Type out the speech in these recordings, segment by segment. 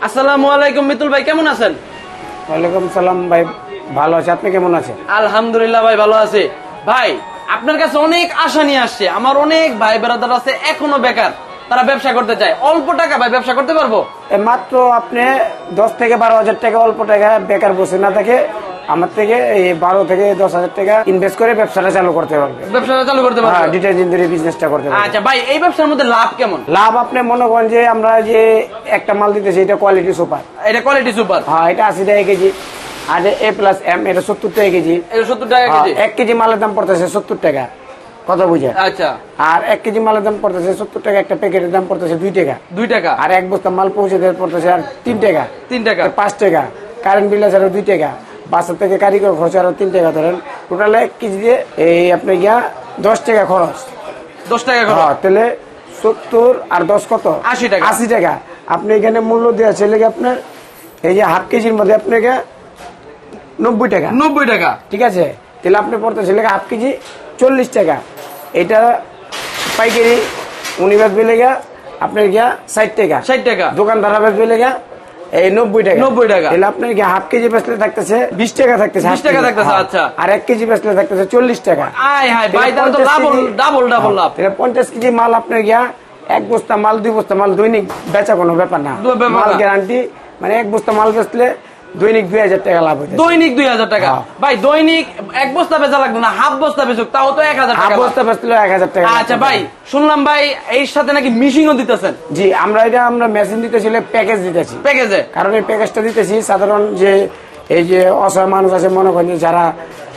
আসসালামু আলাইকুম মিতুল ভাই কেমন আছেন? ওয়ালাইকুম সালাম ভাই ভালো আছে। আপনি কেমন আছেন? আলহামদুলিল্লাহ ভাই ভালো আছি। ভাই আপনার কাছে অনেক আশা নিয়ে আসছে। আমার অনেক ভাই বেড়াদার আছে এখনও বেকার। তারা ব্যবসা করতে চায়। অল্প টাকা ভাই ব্যবসা করতে পারব? মাত্র আপনি দশ থেকে বারো হাজার টাকা অল্প টাকা বেকার বসে না থাকে আমার থেকে বারো থেকে দশ হাজার টাকা ইনভেস্ট করে ব্যবসাটা চালু করতে পারবে। ব্যবসাটা চালু করতে হ্যাঁ ডিটারজেন্ট ধরে বিজনেসটা করতে পারবে। আচ্ছা ভাই এই ব্যবসার মধ্যে লাভ কেমন? লাভ আপনি মনে করেন যে আমরা যে একটা মাল দিতেছি এটা কোয়ালিটি সুপার এটা কোয়ালিটি সুপার হ্যাঁ এটা আশি টাকা কেজি। আর এ প্লাস এম এটা সত্তর টাকা কেজি। এটা সত্তর টাকা হ্যাঁ, কেজি? এক কেজি মালের দাম পড়তেছে সত্তর টাকা। কথা বুঝে আচ্ছা। আর এক কেজি মালের দাম পড়তেছে সত্তর টাকা একটা প্যাকেটের দাম পড়তেছে দুই টাকা। দুই টাকা? আর এক বস্তা মাল পৌঁছে দেওয়ার পড়তেছে আর তিন টাকা। তিন টাকা। পাঁচ টাকা। কারেন্ট বিল আছে আরও দুই টাকা। বাসার থেকে কারিগর খরচ আরও তিন টাকা ধরেন। টোটাল এক কেজি দিয়ে এই আপনি গিয়া দশ টাকা খরচ। দশ টাকা করে হ্যাঁ তাহলে সত্তর আর দশ কত? 80 টাকা। আশি টাকা। আপনি এখানে মূল্য দেওয়া আছে লেগে আপনার এই যে হাফ কেজির মধ্যে আপনাকে নব্বই টাকা। নব্বই টাকা। ঠিক আছে? তাহলে আপনি পড়তেছে লেগে হাফ কেজি চল্লিশ টাকা। এটা পাইকারি উনি বেচবে লেগা আপনার গিয়া ষাট টাকা। ষাট টাকা। দোকানদার বেচবে লেগা এই নব্বই টাকা। 90 টাকা। তাহলে আপনার কি হাফ কেজি বেচলে থাকতেছে? বিশ টাকা থাকতেছে 20 টাকা থাকতেছে, হ্যাঁ। আচ্ছা। আর এক কেজি থাকতেছে চল্লিশ টাকা। আয় হায় ভাই তাহলে তো ডাবল ডাবল ডাবল লাভ তাহলে পঞ্চাশ কেজি মাল আপনার গিয়া এক বস্তা মাল দুই বস্তা মাল দৈনিক বেচা কোনো ব্যাপার না। মাল গ্যারান্টি মানে এক বস্তা মাল বেচলে দৈনিক দুই হাজার টাকা লাভ দৈনিক দুই হাজার টাকা। হ্যাঁ। ভাই দৈনিক এক বস্তা বেচা লাগবে না হাফ বস্তা বেচুক তাও তো এক হাজার হাফ বস্তা বেচলে এক হাজার টাকা আচ্ছা ভাই শুনলাম ভাই এর সাথে নাকি মিশিংও দিতেছেন। জি আমরা এটা আমরা মেশিন দিতেছি প্যাকেজ দিতেছি। প্যাকেজে কারণ এই প্যাকেজটা দিতেছি সাধারণ যে এই যে অসহায় মানুষ আছে মনে করেন যারা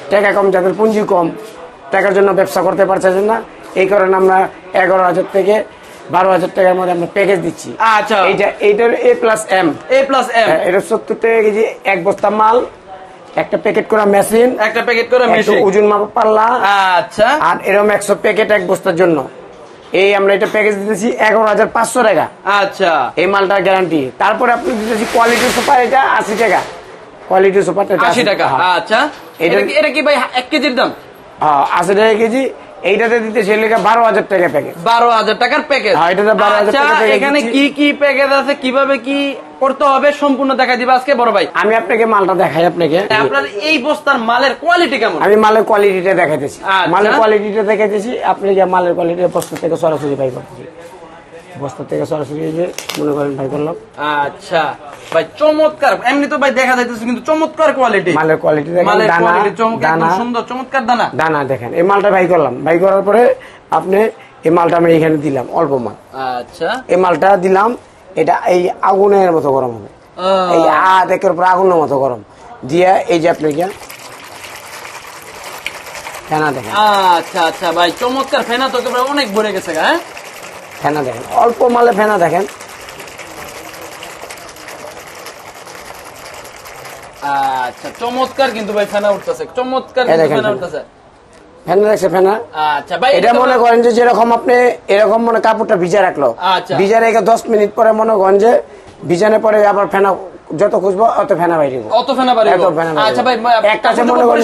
টাকা কম যাদের পুঁজি কম টাকার জন্য ব্যবসা করতে পারছে না এই কারণে আমরা এগারো হাজার থেকে বারো হাজার টাকার মধ্যে আমরা প্যাকেজ দিচ্ছি। আচ্ছা। এইটার A plus M A plus M এটা সত্তর টাকা কেজি এক বস্তা মাল একটা প্যাকেট করা মেশিন একটা প্যাকেট করে একটা মিশিং ওজন মাপ পাল্লা আচ্ছা। আর এরকম একশো প্যাকেট এক বস্তার জন্য। এই আমরা এটা প্যাকেজ দিতেছি এগারো হাজার পাঁচশো টাকা। আচ্ছা। এই মালটার গ্যারান্টি তারপরে আপনি দিতেছি কোয়ালিটি সুপার এটা আশি টাকা। কোয়ালিটি সুপার আশি টাকা। আচ্ছা। এটা এটা কি- এটা কি ভাই এক কেজির দাম? আশি টাকা কেজি এইটাতে দিতেছি লেখা বারো হাজার টাকা প্যাকেজ বারো হাজার টাকার প্যাকেজ এটাতে 12,000 আচ্ছা টাকা এখানে কি কি প্যাকেজ আছে কীভাবে কি করতে হবে সম্পূর্ণ দেখা দিবা আজকে বড় ভাই? আমি আপনাকে মালটা দেখাই আপনাকে। আপনার এই বস্তার মালের কোয়ালিটি কেমন? আমি মালের কোয়ালিটিটা দেখাইতেছি। আচ্ছা। মালের কোয়ালিটিটা দেখাইতেছি আপনি যে মালের কোয়ালিটি বস্তা থেকে সরাসরি পাই বস্তা থেকে সরাসরি মনে করেন ভাই করলাম। আচ্ছা। ভাই চমৎকার। এমনি তো ভাই দেখা যাইতেছে কিন্তু চমৎকার কোয়ালিটি মালের কোয়ালিটি মালের চমৎকার সুন্দর চমৎকার দানা। দানা দেখেন এই মালটা বাই করলাম। বাই করার পরে আপনি এই মালটা আমি এখানে দিলাম অল্প মাল। আচ্ছা। এই মালটা দিলাম এটা এই আগুনের মতো গরম হবে। এই আ দেখের উপর আগুনের মতো গরম। দিয়ে এই যে আপনি গিয়া ফেনা দেখেন। আচ্ছা আচ্ছা ভাই চমৎকার ফেনা তো অনেক ভরে গেছে হ্যাঁ? ফেনা দেখেন অল্প মালে ফেনা দেখেন। আচ্ছা চমৎকার কিন্তু ভাই ফেনা উঠতেছে চমৎকার কিন্তু ফেনা ফেনা। উঠতেছে। ফেনা দেখছে ফেনা? আচ্ছা ভাই এটা মনে করেন যে যেরকম আপনি এরকম মনে কাপড়টা ভিজা রাখল। আচ্ছা। ভিজা রেখে দশ মিনিট পরে মনে করেন যে ভিজানে পরে আবার ফেনা যত খুঁজবো অত ফেনা বাইরে অত ফেনা বাড়িব এত ফেনা আচ্ছা ভাই একটা আছে মনে করেন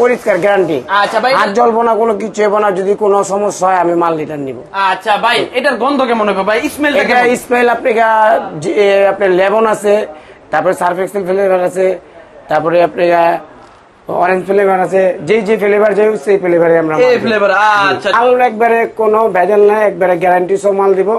পরিষ্কার গ্যারান্টি আচ্ছা ভাই হাত জ্বলবো না কোনো কিছু হব না যদি কোনো সমস্যা হয় আমি মাল রিটার্ন নিবো। আচ্ছা ভাই এটার গন্ধ কেমন হবে ভাই? স্মেলটা স্মেল আপনি যে, আপনার লেবন আছে তারপরে সার্ফ এক্সেল ফ্লেভার আছে তারপরে আপনি অরেঞ্জ ফ্লেভার আছে যে যে ফ্লেভার যে সেই ফ্লেভারে আমরা এই ফ্লেভার আচ্ছা মাল একবারে কোনো ভেজাল নাই একবারে গ্যারান্টি সহ মাল দিব।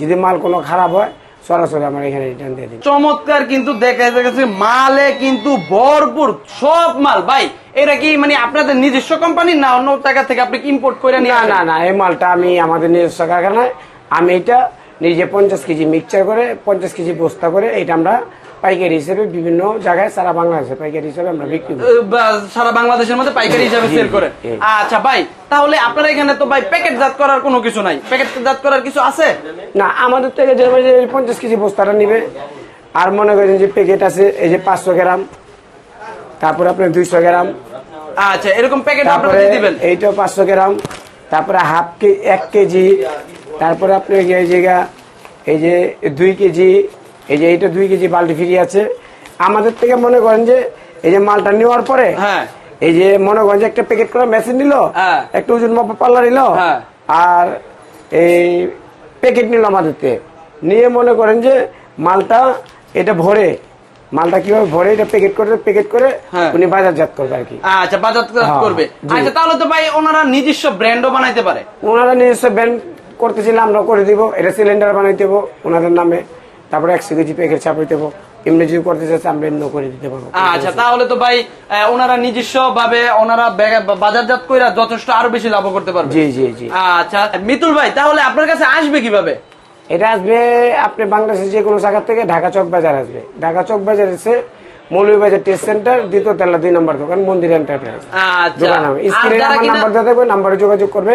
যদি মাল কোনো খারাপ হয় সরাসরি আমার এখানে রিটার্ন দিয়ে দিন। চমৎকার কিন্তু দেখা যাচ্ছে মালে কিন্তু ভরপুর সব মাল। ভাই এটা কি মানে আপনাদের নিজস্ব কোম্পানি না অন্য জায়গা থেকে আপনি ইম্পোর্ট করে নিয়ে না না না এই মালটা আমি আমাদের নিজস্ব কারখানায় আমি এটা নিজে পঞ্চাশ কেজি মিক্সচার করে পঞ্চাশ কেজি বস্তা করে এটা আমরা পাইকারি হিসেবে বিভিন্ন জায়গায় সারা বাংলাদেশে পাইকারি হিসেবে আমরা বিক্রি করি। সারা বাংলাদেশের মধ্যে পাইকারি হিসাবে সেল করে। আচ্ছা ভাই তাহলে আপনার এখানে তো ভাই প্যাকেট জাত করার কোনো কিছু নাই। প্যাকেট জাত করার কিছু আছে? না আমাদের থেকে যে পঞ্চাশ কেজি বস্তাটা নিবে আর মনে করেন যে প্যাকেট আছে এই যে পাঁচশো গ্রাম তারপরে আপনার দুইশো গ্রাম। আচ্ছা এরকম প্যাকেট আপনারা দিবেন? এইটা পাঁচশো গ্রাম তারপরে হাফ কে এক কেজি তারপরে আপনি এই জায়গা এই যে দুই কেজি এই যে এইটা দুই কেজি বাল্টি ফ্রি আছে আমাদের থেকে মনে করেন যে এই যে মালটা নেওয়ার পরে হ্যাঁ এই যে মনে করেন যে একটা প্যাকেট করা মেশিন নিল। একটা ওজন মাপা পাল্লা নিল হ্যাঁ। আর এই প্যাকেট নিল আমাদের থেকে। নিয়ে মনে করেন যে মালটা এটা ভরে মালটা কীভাবে ভরে এটা প্যাকেট করে প্যাকেট করে হ্যাঁ। উনি বাজারজাত করবে আর কি আচ্ছা বাজার করবে আচ্ছা তাহলে তো ভাই ওনারা নিজস্ব ব্র্যান্ডও বানাইতে পারে ওনারা নিজস্ব ব্যান্ড করতেছিল আমরা করে দিব। এটা সিলিন্ডার বানাই দেবো ওনাদের নামে। তারপরে একশো কেজি প্যাকেট চাপাই দেবো এমনি যদি করতে চাচ্ছে আমরা এমনি করে দিতে পারব। আচ্ছা তাহলে তো ভাই ওনারা নিজস্ব ভাবে ওনারা বাজারজাত করে যথেষ্ট আরও বেশি লাভ করতে পারবে। জি জি জি। আচ্ছা মিতুল ভাই তাহলে আপনার কাছে আসবে কীভাবে? এটা আসবে আপনি বাংলাদেশের যে কোনো জায়গা থেকে ঢাকা চক বাজার আসবে। ঢাকা চক বাজার এসে মৌলভীবাজার টেস্ট সেন্টার দ্বিতীয় তেলা দুই নম্বর দোকান মন্দির এন্টারপ্রাইজ আচ্ছা দোকান হবে। স্ক্রিনে আমার নাম্বার দেওয়া থাকবে নাম্বারে যোগাযোগ করবে।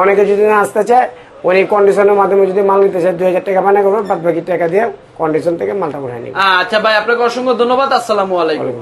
অনেকে যদি না আসতে চায় উনি কন্ডিশনের মাধ্যমে যদি মাল নিতে চায় দুই হাজার টাকা মানে করবে বাদ বাকি টাকা দিয়ে কন্ডিশন থেকে মালটা উঠে নিবে। আচ্ছা ভাই আপনাকে অসংখ্য ধন্যবাদ আসসালামু আলাইকুম।